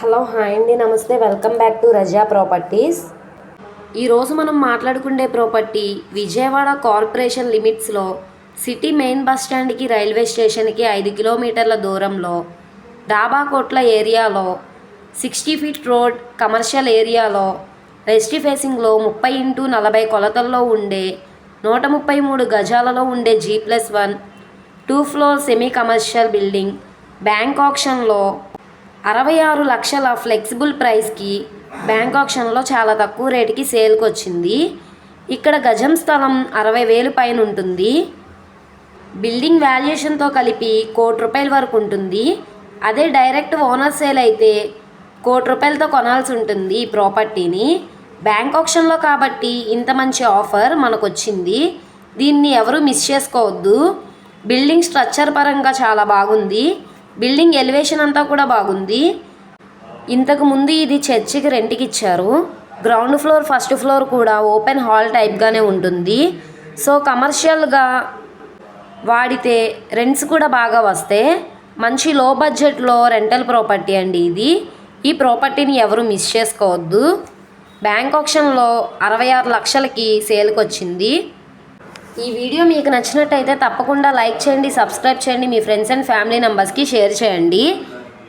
Hello hi అండి నమస్తే. Welcome back to Raza properties. ఈరోజు మనం మాట్లాడుకునే ప్రాపర్టీ విజయవాడ కార్పొరేషన్ లిమిట్స్లో సిటీ మెయిన్ బస్ స్టాండ్కి రైల్వే స్టేషన్కి ఐదు కిలోమీటర్ల దూరంలో డాబాకోట్ల ఏరియాలో సిక్స్టీ ఫీట్ రోడ్ కమర్షియల్ ఏరియాలో వెస్ట్ ఫేసింగ్లో ముప్పై ఇంటూ నలభై కొలతల్లో ఉండే నూట ముప్పై మూడు గజాలలో ఉండే G plus one two floor semi commercial building bank ఆప్షన్లో అరవై ఆరు లక్షల ఫ్లెక్సిబుల్ ప్రైస్కి బ్యాంక్ ఆప్షన్లో చాలా తక్కువ రేటుకి సేల్కి వచ్చింది ఇక్కడ గజం స్థలం అరవై వేలు పైన ఉంటుంది. బిల్డింగ్ వాల్యుయేషన్తో కలిపి కోటి రూపాయల వరకు ఉంటుంది. అదే డైరెక్ట్ ఓనర్ సేల్ అయితే కోటి రూపాయలతో కొనాల్సి ఉంటుంది ఈ ప్రాపర్టీని. బ్యాంక్ ఆప్షన్లో కాబట్టి ఇంత మంచి ఆఫర్ మనకు వచ్చింది దీన్ని ఎవరు మిస్ చేసుకోవద్దు. బిల్డింగ్ స్ట్రక్చర్ పరంగా చాలా బాగుంది. బిల్డింగ్ ఎలివేషన్ అంతా కూడా బాగుంది. ఇంతకు ముందు ఇది చర్చికి రెంట్కి ఇచ్చారు. గ్రౌండ్ ఫ్లోర్ ఫస్ట్ ఫ్లోర్ కూడా ఓపెన్ హాల్ టైప్గానే ఉంటుంది. సో కమర్షియల్గా వాడితే రెంట్స్ కూడా బాగా వస్తే మంచి లో బడ్జెట్లో రెంటల్ ప్రాపర్టీ అండి ఇది. ఈ ప్రాపర్టీని ఎవరు మిస్ చేసుకోవద్దు. బ్యాంక్ ఆప్షన్లో అరవై ఆరు లక్షలకి సేల్కి వచ్చింది ఈ వీడియో మీకు నచ్చినట్టయితే తప్పకుండా లైక్ చేయండి సబ్స్క్రైబ్ చేయండి మీ ఫ్రెండ్స్ అండ్ ఫ్యామిలీ మెంబర్స్కి షేర్ చేయండి.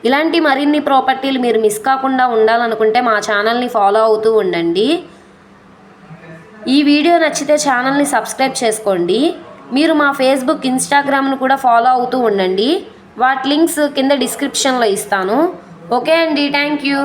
ఇలాంటి మరిన్ని ప్రాపర్టీలు మీరు మిస్ కాకుండా ఉండాలనుకుంటే మా ఛానల్ని ఫాలో అవుతూ ఉండండి. ఈ వీడియో నచ్చితే ఛానల్ని సబ్స్క్రైబ్ చేసుకోండి. మీరు మా ఫేస్బుక్ ఇన్స్టాగ్రామ్ను కూడా ఫాలో అవుతూ ఉండండి. వాటి లింక్స్ కింద డిస్క్రిప్షన్లో ఇస్తాను. ఓకే అండి థ్యాంక్ యూ.